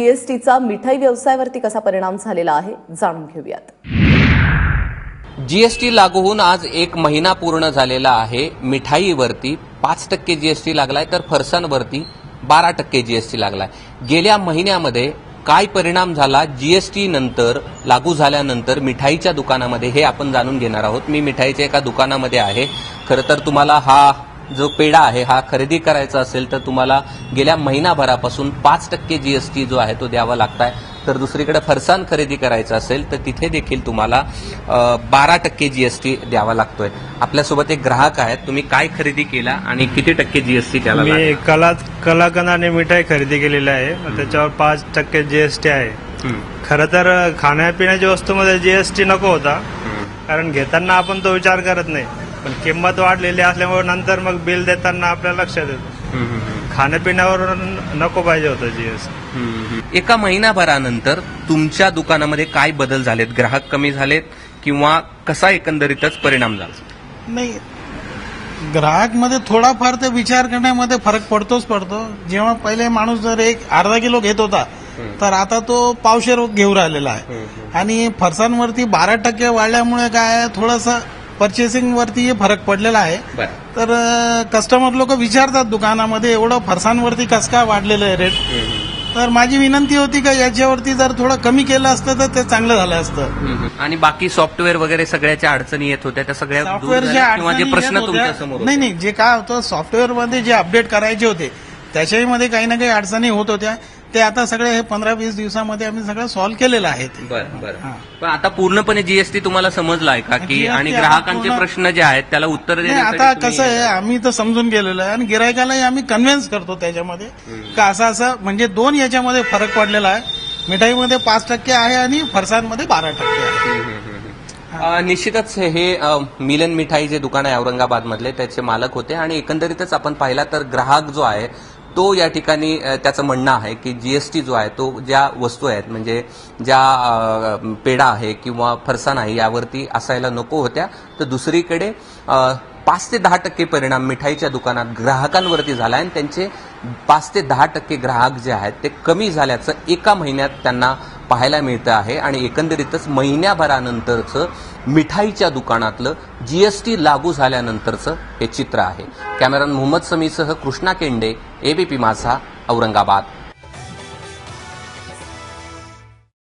जीएसटीचा मिठाई व्यवसायावरती कसा परिणाम झालेला आहे जाणून घेऊयात. जीएसटी लागू होऊन आज एक महिना पूर्ण झालेला आहे. मिठाईवरती पाच टक्के जीएसटी लागलाय तर फरसांवरती बारा टक्के जीएसटी लागलाय. गेल्या महिन्यामध्ये काय परिणाम झाला? जीएसटी नंतर लागू झाल्यानंतर मिठाईच्या दुकानामध्ये हे आपण जाणून घेणार आहोत. मी मिठाईच्या एका दुकानामध्ये आहे. खरं तर तुम्हाला हा जो पेढा आहे हा खरेदी करायचा असेल तर तुम्हाला गेल्या महिनाभरापासून पाच टक्के जीएसटी जो आहे तो द्यावा लागताय. तर दुसरीकडे फरसाण खरेदी करायचं असेल तर तिथे देखील तुम्हाला बारा टक्के जीएसटी द्यावा लागतोय. आपल्यासोबत एक ग्राहक आहेत तुम्ही काय खरेदी केला आणि किती टक्के जीएसटी त्याला मी? कला कलाकंदाने मिठाई खरेदी केलेली आहे. त्याच्यावर पाच टक्के जीएसटी आहे. खरं तर खाण्यापिण्याच्या वस्तूमध्ये जीएसटी नको होता. कारण घेताना आपण तो विचार करत नाही. पण किंमत वाढलेली असल्यामुळे नंतर मग बिल देताना आपल्या लक्षात येतं. खाण्यापिण्यावर नको पाहिजे होतं जीएसटी. एका महिनाभरानंतर तुमच्या दुकानामध्ये काय बदल झालेत? ग्राहक कमी झालेत किंवा कसा एकंदरीतच परिणाम झाला? नाही ग्राहकमध्ये थोडाफार ते विचार करण्यामध्ये फरक पडतोच पडतो. जेव्हा पहिले माणूस जर एक अर्धा किलो घेत होता तर आता तो पावशेर घेऊ राहिलेला आहे. आणि फरसांवरती बारा टक्के वाढल्यामुळे काय थोडस पर्चेसिंग वरती फरक पडलेला आहे. बरं. तर कस्टमर लोक विचारतात दुकानामध्ये एवढं फरसांवरती कसं काय वाढलेलं आहे रेट तर माझी विनंती होती का याच्यावरती जर थोडं कमी केलं असतं तर ते चांगलं झालं असतं. आणि बाकी सॉफ्टवेअर वगैरे सगळ्याच्या अडचणी येत होत्या त्या सगळ्या दूर सॉफ्टवेअरच्या झाल्या किंवा जे अडचणी प्रश्न. तुमच्यासमोर नाही नाही जे काय होतं सॉफ्टवेअरमध्ये जे अपडेट करायचे होते त्याच्याही मध्ये काही ना काही अडचणी होत होत्या. ते आता सगळे हे पंधरा वीस दिवसामध्ये आम्ही सगळं सॉल्व्ह केलेलं आहे ते. बरं बरं. हा. पण आता पूर्णपणे जीएसटी तुम्हाला समजला आहे का की GST आणि आता ग्राहकांचे पूर्ण- प्रश्न जे आहेत त्याला उत्तर नाही देण्यासाठी आता तुम्ही- कसं आहे आम्ही तर समजून गेलेलो आहे. आणि गिरायकालाही आम्ही कन्व्हिन्स करतो त्याच्यामध्ये. का असं असं म्हणजे दोन याच्यामध्ये फरक पडलेला आहे. मिठाईमध्ये पाच टक्के आहे आणि फरसाणमध्ये बारा टक्के आहे. अ, निश्चितच हे अ, मिलन मिठाई जे दुकान आहे औरंगाबाद मधले त्याचे मालक होते. आणि एकंदरीतच आपण पाहिला तर ग्राहक जो आहे तो या ठिकाणी त्याचं म्हणणं आहे की जीएसटी जो आहे तो ज्या वस्तू आहेत म्हणजे ज्या पेढा आहे किंवा फरसाण आहे यावरती असायला नको होत्या. तर दुसरीकडे पाच ते दहा टक्के परिणाम मिठाईच्या दुकानात ग्राहकांवरती झाला आणि त्यांचे पाच ते दहा टक्के ग्राहक जे आहेत ते कमी झाल्याचं एका महिन्यात त्यांना पाहायला मिळतं आहे. आणि एकंदरीतच महिन्याभरानंतरचं मिठाईच्या दुकानातलं जीएसटी लागू झाल्यानंतरचं हे चित्र आहे. कॅमेरान मोहम्मद समीसह कृष्णा केंडे एबीपी माझा औरंगाबाद.